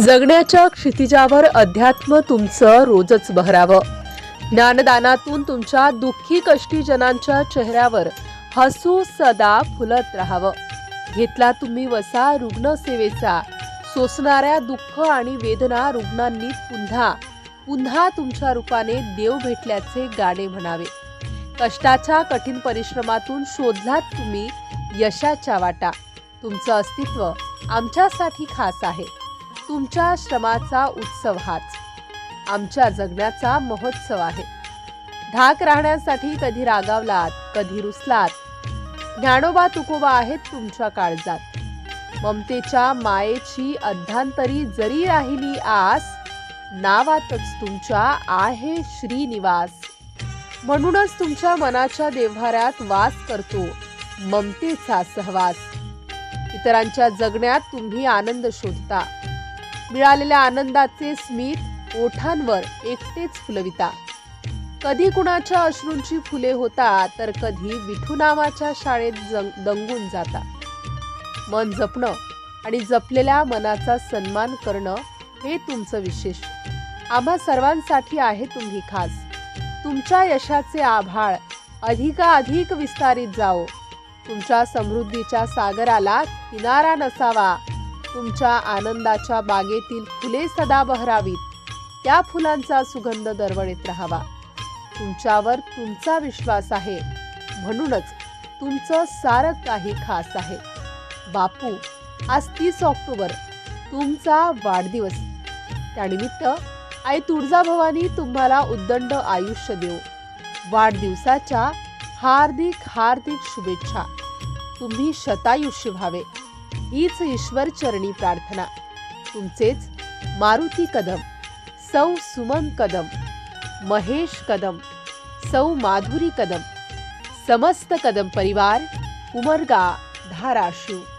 जगण्याच्या क्षितिजावर अध्यात्म तुमचं रोजच बहरावं. ज्ञानदानातून तुमच्या दुःखी कष्टी जनांच्या चेहऱ्यावर हसू सदा फुलत राहावं. घेतला तुम्ही वसा रुग्णसेवेचा सोसणाऱ्या दुःख आणि वेदना रुग्णांनी पुन्हा पुन्हा तुमच्या रूपाने देव भेटल्याचे गाणे म्हणावे. कष्टाच्या कठीण परिश्रमातून शोधलात तुम्ही यशाच्या वाटा. तुमचं अस्तित्व आमच्यासाठी खास आहे. तुमच्या श्रमाचा उत्सव हाच. आमच्या जगण्याचा महोत्सव आहे. धाक राहण्यासाठी कधी रागावलात कधी रुसलात. ज्ञानोबा तुकोबा आहेत तुमच्या काळजात. ममतेच्या मायेची अध्यांतरी जरी राहिली आस नावातच तुमच्या आहे श्रीनिवास. म्हणूनच तुमच्या मनाच्या देव्हाऱ्यात वास करतो ममतेचा सहवास. इतरांच्या जगण्यात तुम्ही आनंद शोधता. मिळालेल्या आनंदाचे स्मित ओठांवर एकटेच फुलविता. कधी कुणाच्या अश्रूंची फुले होता तर कधी विठू नावाच्या शाळेत जंग- दंगून जाता. मन जपणं आणि जपलेल्या मनाचा सन्मान करणं हे तुमचं विशेष. आम्हा सर्वांसाठी आहे तुम्ही खास. तुमच्या यशाचे आभाळ अधिकाधिक विस्तारित जाओ तुमच्या समृद्धीच्या सागराला किनारा नसावा. तुमच्या आनंदाच्या बागेतील फुले सदा बहरावीत. त्या फुलांचा सुगंध दरवळीत राहावा. तुमच्यावर तुमचा विश्वास आहे. म्हणूनच तुमचं सारं काही खास आहे. बापू आज तीस ऑक्टोबर. तुमचा वाढदिवस. त्यानिमित्त आई तुळजाभवानी तुम्हाला उद्दंड आयुष्य देऊ वाढदिवसाच्या हार्दिक हार्दिक शुभेच्छा. तुम्ही शतायुष्य व्हावे. हीच ईश्वर चरणी प्रार्थना. तुमचेच मारुती कदम सौ सुमन कदम महेश कदम सौ माधुरी कदम समस्त कदम परिवार उमरगा धाराशिव.